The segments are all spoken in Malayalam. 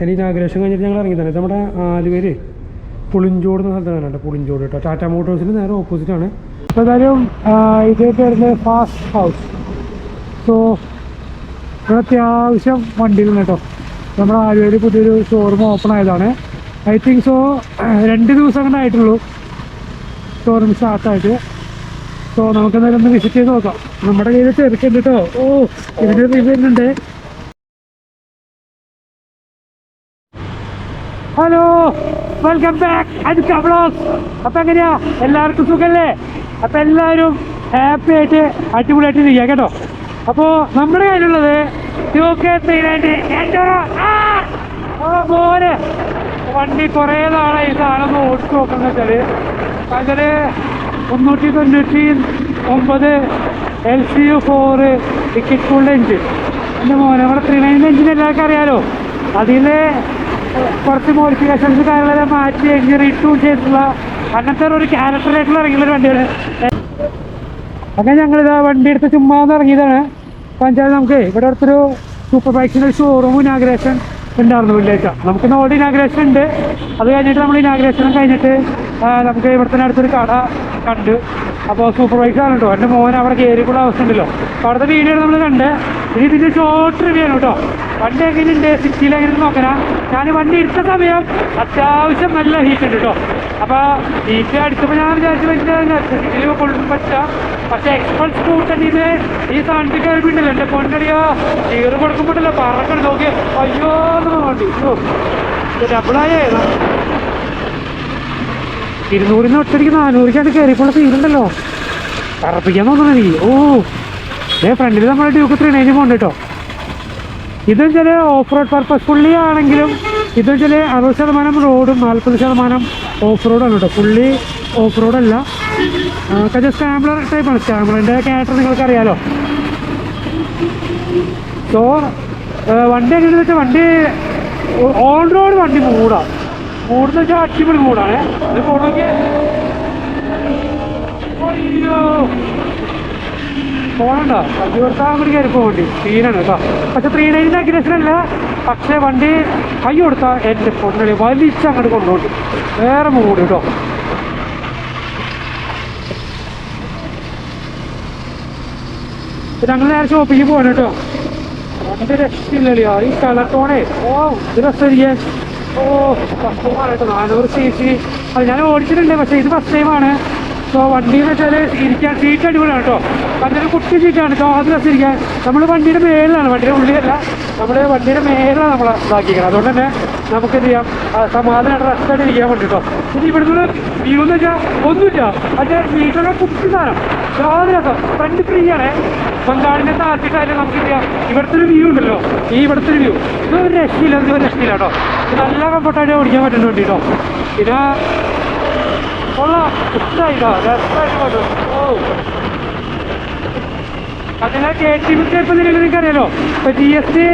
അതിൽ ഇനാഗ്രേഷൻ കഴിഞ്ഞിട്ട് ഞങ്ങൾ ഇറങ്ങി തന്നെ. നമ്മുടെ ആലുവേര് പുളിഞ്ചോട് എന്ന സ്ഥലത്താണ് കേട്ടോ പുളിഞ്ചോട് കേട്ടോ. ടാറ്റ മോട്ടോഴ്സിന് നേരെ ഓപ്പോസിറ്റ് ആണ്. അപ്പോൾ എന്തായാലും ഇത് വരുന്നത് ഫാസ്റ്റ് ഹൗസ് സോ ഇവിടെ അത്യാവശ്യം വണ്ടികളുണ്ട് കേട്ടോ. നമ്മുടെ ആലുവയിൽ പുതിയൊരു ഷോറൂം ഓപ്പൺ ആയതാണ്. ഐ തിങ്ക് സോ രണ്ട് ദിവസം അങ്ങനെ ആയിട്ടുള്ളൂ. ഷോറൂം സ്റ്റാർട്ടായിട്ട് സോ നമുക്ക് എന്തായാലും ഒന്ന് വിസിറ്റ് ചെയ്ത് നോക്കാം. നമ്മുടെ കയ്യിൽ ചെറുക്കുണ്ട് കേട്ടോ. ഓ ഇതിന്റെ റിവ്യൂ ഉണ്ട് ഹലോ വെൽക്കം ബാക്ക് അത് കബ്ലോസ് അപ്പൊ എങ്ങനെയാ? എല്ലാവർക്കും സുഖല്ലേ? അപ്പൊ എല്ലാവരും ഹാപ്പി ആയിട്ട് അടിപൊളിയായിട്ട് ഇരിക്കുക കേട്ടോ. അപ്പോ നമ്മുടെ കയ്യിലുള്ളത് മോനെ. വണ്ടി കുറേ നാളായി സാധനം ഓടിച്ചു നോക്കുന്ന വെച്ചാൽ. അതിൽ മുന്നൂറ്റി തൊണ്ണൂറ്റി ഒമ്പത് L C U four ticket full engine എന്റെ മോനെ നമ്മുടെ ത്രീ നയൻ എഞ്ചിൻ എല്ലാവർക്കും അറിയാലോ. അതിൽ കുറച്ച് മോഡിഫിക്കേഷൻസ് കാര്യങ്ങളെല്ലാം മാറ്റി എഞ്ചിൻ ഇട്ടും ചെയ്തിട്ടുള്ള അങ്ങനത്തെ ഒരു ക്യാരക്ടറായിട്ടുള്ള ഇറങ്ങിയുള്ള വണ്ടിയാണ്. അങ്ങനെ ഞങ്ങളിത് വണ്ടി എടുത്ത് ചുമ്മാ ഇറങ്ങിയതാണ്. പഞ്ചായത്ത് നമുക്ക് ഇവിടെ അടുത്തൊരു സൂപ്പർ ബൈക്സിന്റെ ഷോറൂം ഇനാഗ്രേഷൻ ഉണ്ടായിരുന്നു വില്ലേജ് നമുക്ക് ഓൾഡ് ഇനാഗ്രേഷൻ ഉണ്ട്. അത് കഴിഞ്ഞിട്ട് നമ്മൾ ഇനാഗ്രേഷനും കഴിഞ്ഞിട്ട് നമുക്ക് ഇവിടെ തന്നെ അടുത്തൊരു കട കണ്ട്. അപ്പോൾ സൂപ്പർ ബൈക്ക് കേട്ടോ. എന്റെ മോൻ അവിടെ കയറിക്കുള്ള അവസ്ഥ ഉണ്ടല്ലോ. അവിടുത്തെ വീഡിയോ നമ്മൾ കണ്ട് ഇനി ഇതിന്റെ ഷോർട്ട് റിവ്യൂ ആണ് കേട്ടോ. വണ്ടി എങ്ങനെയുണ്ട്? സിറ്റിയിൽ എങ്ങനെ നോക്കണ. ഞാൻ വണ്ടി എടുത്ത സമയം അത്യാവശ്യം നല്ല ഹീറ്റ് ഉണ്ട് കേട്ടോ. അപ്പോൾ ഹീറ്റ് അടിച്ചപ്പോൾ ഞാൻ വിചാരിച്ചു ഇതിൽ കൊള്ളും പക്ഷെ പക്ഷേ എക്സ്പൾസ് സ്കൂട്ടറിന് ഈ സാധനത്തിൽ കയറിപ്പിണ്ടല്ലോ എന്റെ പൊന്നടിയോ ചീറ് കൊടുക്കുമ്പോഴല്ലോ പറക്കണം നോക്കി അയ്യോ എന്ന് വണ്ടി ഡബിളായേ ഇരുന്നൂറിന് ഒറ്റയ്ക്ക് നാനൂറിക്കാണ്ട് കയറിയപ്പോൾ തീരുണ്ടല്ലോ പറപ്പിക്കാൻ തോന്നണ ഓ. ഏ ഫ്രണ്ടിൽ നമ്മുടെ ഡ്യൂക്ക് ത്രീ നയന്റി പോകണ്ട കേട്ടോ. ഇതും ചില ഓഫ് റോഡ് പർപ്പസ് ഫുള്ളി ആണെങ്കിലും ഇതും ചില അറുപത് ശതമാനം റോഡും നാൽപ്പത് ശതമാനം ഓഫ് റോഡാണ് കേട്ടോ. ഫുള്ളി ഓഫ് റോഡല്ല കഴിഞ്ഞ സ്കാംബ്ലർ ടൈപ്പാണ് സ്കാംബ്ലറിന്റെ ക്യാരക്ടർ നിങ്ങൾക്കറിയാലോ. സോ വണ്ടി എങ്ങനെ വെച്ചാൽ വണ്ടി ഓൺ റോഡ് വണ്ടി മൂടാ. മൂടെന്ന് വെച്ചാൽ അടിപൊളി മൂടാണ്. ഇത് അയ്യോ. പോകണ്ട. വർഷം കൂടി കയറി പോകേണ്ടി. സീനാണ് കേട്ടോ. പക്ഷെ ത്രീ നൈനിന്റെ അഗ്രസനല്ല പക്ഷേ വണ്ടി കൈ കൊടുത്താൽ എന്റെ പൊന്നളി വലിച്ച് അങ്ങോട്ട് കൊണ്ടുപോയി വേറെ മൂടി കേട്ടോ. ഞങ്ങൾ നേരെ ഷോപ്പിലേക്ക് പോകണം കേട്ടോ. എന്റെ രക്ഷയില്ലല്ലോ ഈ കളർ ടോണേ ഓ ഇത് രസമായിരിക്കാൻ ഓ ഫസ്റ്റ് ടൈമാണ് കേട്ടോ. നാനൂറ് സി സി അത് ഞാൻ ഓടിച്ചിട്ടുണ്ട്. പക്ഷേ ഇത് ഫസ്റ്റ് ടൈമാണ് സോ വണ്ടി എന്ന് വെച്ചാൽ ഇരിക്കാൻ സീറ്റ് അടിപൊളിയാണ് കേട്ടോ. അതിന് കുട്ടി സീറ്റാണ് ചോദ്യം രസം നമ്മൾ വണ്ടിയുടെ മേലാണ് വണ്ടിയുടെ ഉള്ളിലല്ല. നമ്മൾ വണ്ടിയുടെ മേലാണ് നമ്മൾ ഇതാക്കിയിരിക്കുന്നത് അതുകൊണ്ട് തന്നെ നമുക്ക് എന്ത് ചെയ്യാം? സമാധാനമായിട്ട് റെസ്റ്റായിട്ട് ഇരിക്കാൻ വേണ്ടിട്ടോ ഇനി ഇവിടുന്ന് വ്യൂ എന്ന് വെച്ചാൽ ഒന്നുമില്ല അതിന്റെ വീട്ടിലെ കുട്ടി സാധനം യാതൊരു രസം. ഫ്രണ്ട് ഫ്രീ ആണേ. ബംഗാളിനെ താഴ്ത്തിട്ടായാലും നമുക്ക് എന്ത് ചെയ്യാം? ഇവിടുത്തെ ഒരു വ്യൂ ഉണ്ടല്ലോ. ഈ ഇവിടുത്തെ ഒരു വ്യൂ ഇത് ഒരു രക്ഷയില്ല. ഇത് ഒരു രക്ഷയില്ല കേട്ടോ ഇത് നല്ല കംഫർട്ടായിട്ട് ഓടിക്കാൻ പറ്റുന്ന വണ്ടി കേട്ടോ പിന്നെ കൊള്ളാം. ഇഷ്ടമായിട്ടോ രസമായിട്ട് ഓ. അതിനെ കെ ടി വി ഇപ്പം നിങ്ങൾക്ക് അറിയാലോ ഇപ്പം ജി എസ് ടി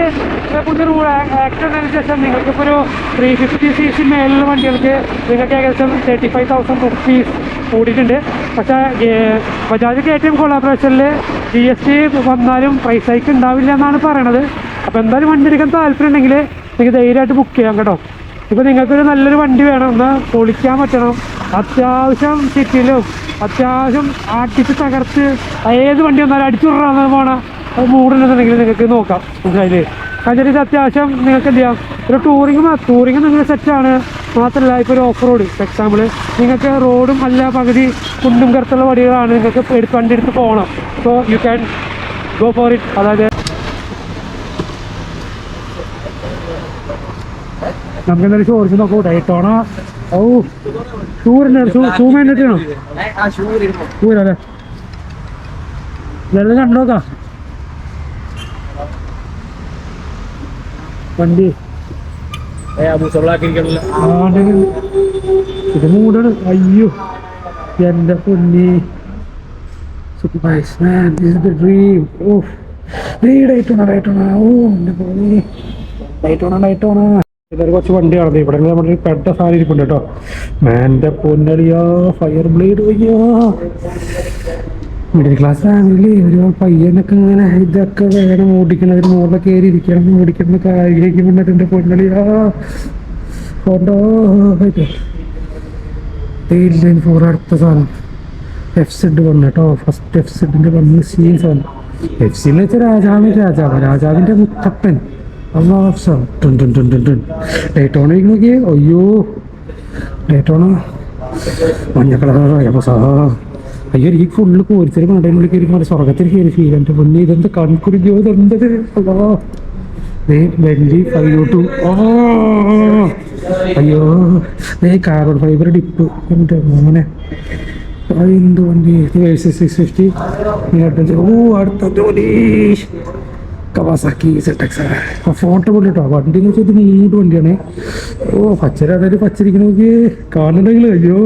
പുതിയ റൂൾ ആക്ട് വന്നതിന് ശേഷം നിങ്ങൾക്കിപ്പോൾ ഒരു ത്രീ ഫിഫ്റ്റി സി സി മേലുള്ള വണ്ടികൾക്ക് നിങ്ങൾക്ക് ഏകദേശം തേർട്ടി ഫൈവ് തൗസൻഡ് റുപ്പീസ് കൂടിയിട്ടുണ്ട്. പക്ഷേ ബജാജ് കെ ടി എം കൊളാബറേഷനിൽ ജി എസ് ടി വന്നാലും പ്രൈസ് ഹൈക്ക് ഉണ്ടാവില്ല എന്നാണ് പറയണത്. അപ്പോൾ എന്തായാലും വണ്ടി എടുക്കാൻ താല്പര്യം ഉണ്ടെങ്കിൽ നിങ്ങൾക്ക് ധൈര്യമായിട്ട് ബുക്ക് ചെയ്യാം കേട്ടോ. ഇപ്പോൾ നിങ്ങൾക്കൊരു നല്ലൊരു വണ്ടി വേണം. എന്നാ പൊളിക്കാൻ പറ്റണം. അത്യാവശ്യം സിറ്റിയിലും അത്യാവശ്യം അടിച്ച് തകർത്ത് ഏത് വണ്ടി വന്നാലും അടിച്ചു വിടാൻ പോണ മൂടുന്നുണ്ടെങ്കിൽ നിങ്ങൾക്ക് നോക്കാം. മനസ്സിലായില്ലേ? കാരണം ഇത് അത്യാവശ്യം നിങ്ങൾക്ക് എന്ത് ചെയ്യാം? ഒരു ടൂറിങ് ടൂറിങ് നിങ്ങൾ സെറ്റാണ് മാത്രമല്ല ഇപ്പോൾ ഒരു ഓഫ് റോഡ് ഫോർ എക്സാമ്പിൾ നിങ്ങൾക്ക് റോഡും അല്ല പകുതി കുണ്ടും കറുത്തുള്ള വടികളാണ് നിങ്ങൾക്ക് എടുത്ത് വണ്ടി എടുത്ത് പോകണം. So you can go for it അതായത് നമുക്ക് എന്തായാലും ചോദിച്ചു നോക്കൂ ഇട്ടോണ ഓ ടൂറിന്റെ സൂം വേണ്ടിട്ടാണോ ടൂരല്ലേ ഇതെല്ലാം കണ്ടോക്കാം വണ്ടി. ആണ്ട് ഇത് മൂടാണ്. അയ്യോ എന്റെ പൊന്നി. Super nice man this is the dream ഓ എന്റെ പൊന്നി ഓ എന്റെ പൊന്നി. ഡേറ്റോണ ഡേറ്റോണ ഇതൊരു കുറച്ച് വണ്ടി നടന്നു ഇവിടെ നമ്മുടെ പെട്ട സാധനം ഇരിപ്പുണ്ട് കേട്ടോ. മാന്റെ പൊന്നടിയോ ഫയർ ബ്ലേഡ് അയ്യോ മിഡിൽ ക്ലാസ് ഫാമിലി ഒരു പയ്യനൊക്കെ ഇങ്ങനെ ഇതൊക്കെ വേണം ഓടിക്കണം അതിന് മുകളിൽ കയറി ഇരിക്കണം. ഓടിക്കണം ആഗ്രഹിക്കുമ്പോൾ എന്റെ പൊന്നളി ആ കൊണ്ടോ ലൈൻ ഫോർ അടുത്ത സാധനം. എഫ് സെഡ് വന്നു കേട്ടോ. ഫസ്റ്റ് എഫ് സെഡിന്റെ വന്ന് സീൻ സാധനം. എഫ് സി എന്ന് വെച്ചാൽ രാജാവിന്റെ രാജാവ്. രാജാവിന്റെ മുത്തപ്പൻ. അള്ളാഹ് ഡേറ്റോണ നോക്കിയേ. അയ്യോ. ഡേറ്റോണ മഞ്ഞ കളർ സാ അയ്യോ ഈ ഫുള്ള് കോരിച്ചൊരു കണ്ടതിനുള്ളിൽ കയറി മാറി സ്വർഗത്തിൽ കയറി ഫീൽ എന്റെ പൊന്നി ഇതെന്ത് കൺകുടിക്കോ ഇതെന്തത് വെല്ലി ഫൈവ് അയ്യോ. ദേ കാർബൺ ഫൈബർ ഡിപ്പ് എന്റെ മോനെ. എന്ത് വണ്ടി സിക്സ് ഫിഫ്റ്റി ഓ അടുത്ത ജോലി കവാസാക്കി സെറ്റക്സ് കൊണ്ട് കേട്ടോ. വണ്ടി എന്ന് വെച്ചാൽ നീണ്ട വണ്ടിയാണ്. ഓ പച്ചര അതായത് പച്ചരിക്കണ നോക്കി കാണുന്നുണ്ടെങ്കിൽ അയ്യോ.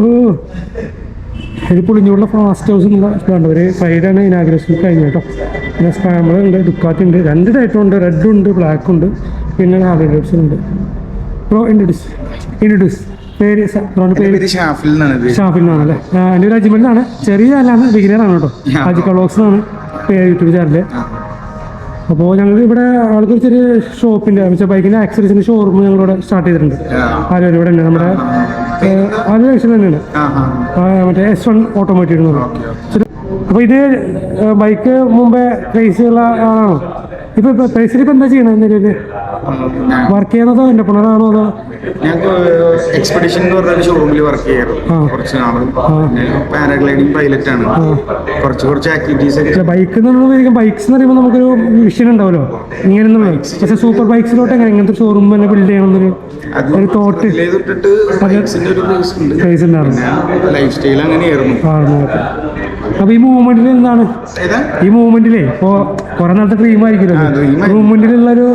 ഇത് പുളിഞ്ഞുള്ള ഫാസ്റ്റ് ഹൗസ് എന്നുള്ള ഇതാണ്. ഒരു ഫ്രൈഡാണ് ഇനാഗ്രേഷൻ കഴിഞ്ഞ കേട്ടോ. പിന്നെ സ്പാമർ ഉണ്ട് ദുക്കാത്തി ഉണ്ട്. രണ്ട് ടൈപ്പും ഉണ്ട്. റെഡ് ഉണ്ട് ബ്ലാക്ക് ഉണ്ട്. പിന്നെ ഡേവിഡ്സൺ ഉണ്ട്. പ്രോ ഇൻട്രഡ്യൂസ് ഇൻട്രഡ്യൂസ് പേര് പേര് ഷാഫിൽ നിന്നാണ് നിന്നാണല്ലേ എന്റെ ഒരു അജ്മലിനാണ് ചെറിയ ആളാണ് ബിഗിനറാണ് കേട്ടോ? ആ. അജി കളോക്സ് എന്നാണ്. പേര് യൂട്യൂബ് ചാനൽ അപ്പോൾ ഞങ്ങൾ ഇവിടെ ആൾക്ക് ഒരു ചെറിയ ബൈക്കിന്റെ വെച്ചാൽ ആക്സറീസിന്റെ ഷോറൂം ഞങ്ങളിവിടെ സ്റ്റാർട്ട് ചെയ്തിട്ടുണ്ട്. ആരും ഇവിടെ ഉണ്ട് നമ്മുടെ ആദ്യ ആക്ഷൻ തന്നെയാണ്. മറ്റേ എസ് വൺ ഓട്ടോമാറ്റിക് അപ്പൊ അപ്പോൾ ഇത് ബൈക്ക് മുമ്പേ റേസ് ഉള്ള ആളാണോ? ഇപ്പൊ ഇപ്പൊ എന്താ ചെയ്യണത് നിലവിൽ വർക്ക് ചെയ്യണതോ എന്റെ എന്റർപ്രണറാണോ അതോ? ഞങ്ങൾക്ക് എക്സ്പെഡിഷൻ എന്ന് പറഞ്ഞ ഷോറൂമിൽ വർക്ക് ചെയ്യാറുണ്ട് ചെയ്യാറ്. കുറച്ച് നാൾ പാരാഗ്ലൈഡിംഗ് പൈലറ്റ് ആണ്. കുറച്ച് കുറച്ച് ആക്ടിവിറ്റീസ് ബൈക്ക് എന്നുള്ളത് ബൈക്സ് എന്ന് പറയുമ്പോൾ നമുക്കൊരു വിഷൻ ഉണ്ടാവുമല്ലോ ഇങ്ങനെ പക്ഷെ സൂപ്പർ ബൈക്സിലോട്ട് എങ്ങനെ ഇങ്ങനത്തെ ഷോറൂം തന്നെ ബിൽഡ് ചെയ്യണമെന്നൊരു ഒരു തോട്ട് പ്രൈസ് ഉണ്ടായിരുന്നു ലൈഫ് സ്റ്റൈൽ അങ്ങനെയായിരുന്നു. അപ്പൊ ഈ മൂവ്മെന്റിൽ എന്താണ്? ഈ മൂവ്മെന്റിലേ ഇപ്പോ കുറെ നാളത്തെ ക്രീം ആയിരിക്കുമല്ലോ dream ആയിരിക്കും.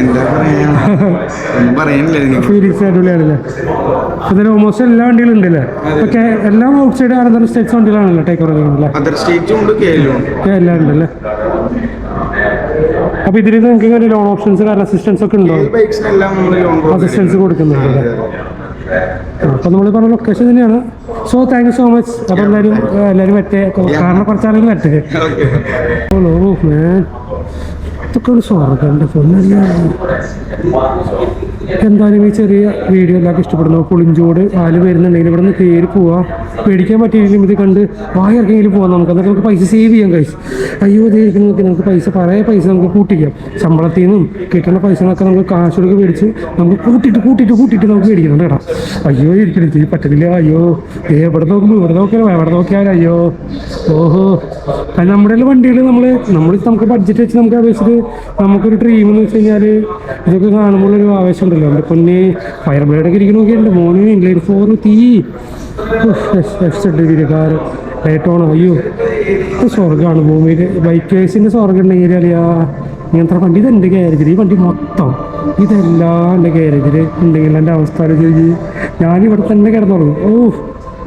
എന്താ പറയാ? അടിപൊളിയാണല്ലേ? ഓൾമോസ്റ്റ് എല്ലാ വണ്ടികളും ഉണ്ടല്ലേ? ഒക്കെ എല്ലാം ഔട്ട് സൈഡ് ആണെന്നാലും സ്റ്റേറ്റ്സ് വണ്ടികളാണല്ലോ ടേക്ക് ഓവർ ചെയ്യുന്നത് ഉണ്ട് കേരളവും ഉണ്ട്. എല്ലാം ഉണ്ടല്ലേ അപ്പൊ ഇതിൽ നിങ്ങൾക്ക് ഇങ്ങനെ ലോൺ ഓപ്ഷൻസ് കാരണം അസിസ്റ്റൻസ് ഒക്കെ ഉണ്ടോ? അസിസ്റ്റൻസ് കൊടുക്കുന്നുണ്ട് അപ്പൊ നമ്മൾ പറഞ്ഞ ലൊക്കേഷൻ തന്നെയാണ്. So thank you so much അപ്പൊ എല്ലാവരും എല്ലാവരും മറ്റേ കാരണം കുറച്ചാണെങ്കിൽ മറ്റേ ഓ മാൻ ഇതൊക്കെ ഒരു സ്വർഗം പൊന്നല്ല എന്തായാലും ഈ ചെറിയ വീഡിയോ എല്ലാവർക്കും ഇഷ്ടപ്പെടുന്നു. പുളിഞ്ചോട് പാൽ വരുന്നുണ്ടെങ്കിൽ ഇവിടെ നിന്ന് കയറി പോവാം. പേടിക്കാൻ പറ്റിയില്ലെങ്കിലും ഇത് കണ്ട് വായർക്കെങ്കിലും പോകാം നമുക്ക്. എന്നൊക്കെ നമുക്ക് പൈസ സേവ് ചെയ്യാം കഴിച്ച് അയ്യോ നോക്കി നമുക്ക് പൈസ പഴയ പൈസ നമുക്ക് കൂട്ടിക്കാം. ശമ്പളത്തിൽ നിന്നും കിട്ടുന്ന പൈസകളൊക്കെ നമുക്ക് കാശ് കൊടുക്കുക മേടിച്ച് നമുക്ക് കൂട്ടിയിട്ട് കൂട്ടിയിട്ട് കൂട്ടിയിട്ട് നമുക്ക് മേടിക്കണം കേട്ടോ. അയ്യോ ഇരിക്കണം ഇത് പറ്റത്തില്ല. അയ്യോ എവിടെ നോക്കുമ്പോൾ ഇവിടെ നോക്കിയാലും എവിടെ നോക്കിയാലും അയ്യോ. ഓഹോ. അത് നമ്മുടെ വണ്ടികൾ നമ്മൾ നമ്മൾ നമുക്ക് ബഡ്ജറ്റ് വെച്ച് നമുക്ക് അപേക്ഷിച്ച് നമുക്കൊരു ഡ്രീം എന്ന് വെച്ച് കഴിഞ്ഞാൽ ഇതൊക്കെ കാണുമ്പോൾ ഒരു ആവേശം ഉണ്ടല്ലോ. എന്റെ പൊന്നെ ഫയർ ബ്ലേഡൊക്കെ ഇരിക്കുന്ന നോക്കിയുണ്ട് മോന് ഇൻലൈൻ ഫോർ തീ. കാർ ലൈറ്റോണോ അയ്യോ ഇത് സ്വർഗമാണ് ഭൂമിയിൽ ബൈക്കേഴ്സിന്റെ സ്വർഗം ഉണ്ടെങ്കിൽ അറിയാ ഇങ്ങനത്തെ വണ്ടി ഇത് എന്റെ ഗ്യാരേജിൽ ഈ വണ്ടി മൊത്തം. ഇതെല്ലാം എന്റെ ഗ്യാരേജിൽ ഉണ്ടെങ്കിൽ എന്റെ അവസ്ഥ ഞാനിവിടെ തന്നെ കിടന്നുറങ്ങും ഓ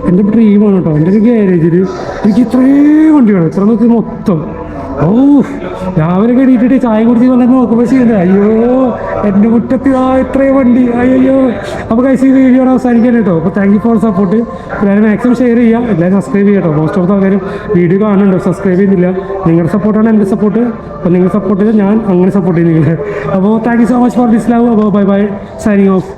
എന്റെ ഡ്രീമാണ് കേട്ടോ. എന്റെ ഒരു ഗ്യാരേജിൽ എനിക്ക് ഇത്രയും വണ്ടിയാണ് ഇത്ര നോക്കി മൊത്തം. ഓ രാവിലെ കയറിയിട്ടിട്ട് ചായ കുടിച്ച് വന്നിട്ട് നോക്കുമ്പോൾ ചെയ്യുന്നത്. അയ്യോ എന്റെ മുറ്റത്ത് ആ ഇത്രയും വണ്ടി. അയ്യോ അപ്പോൾ കഴിച്ച് ഈ വീഡിയോ അവസാനിക്കാൻ കേട്ടോ. അപ്പോൾ താങ്ക് യു ഫോർ സപ്പോർട്ട് എല്ലാവരും മാക്സിമം ഷെയർ ചെയ്യാം എല്ലാവരും സബ്സ്ക്രൈബ് ചെയ്യട്ടോ മോസ്റ്റ് ഓഫ് ദ ആൾക്കാരും വീഡിയോ കാണുന്നുണ്ട്. സബ്സ്ക്രൈബ് ചെയ്യുന്നില്ല. നിങ്ങളുടെ സപ്പോർട്ടാണ് എന്റെ സപ്പോർട്ട് അപ്പോൾ നിങ്ങൾ സപ്പോർട്ട് ചെയ്താൽ ഞാൻ അങ്ങനെ സപ്പോർട്ട് ചെയ്യുന്നില്ല. അപ്പോൾ thank you so much for this love അപ്പോൾ ബൈ ബൈ സൈനിങ് ഓഫ്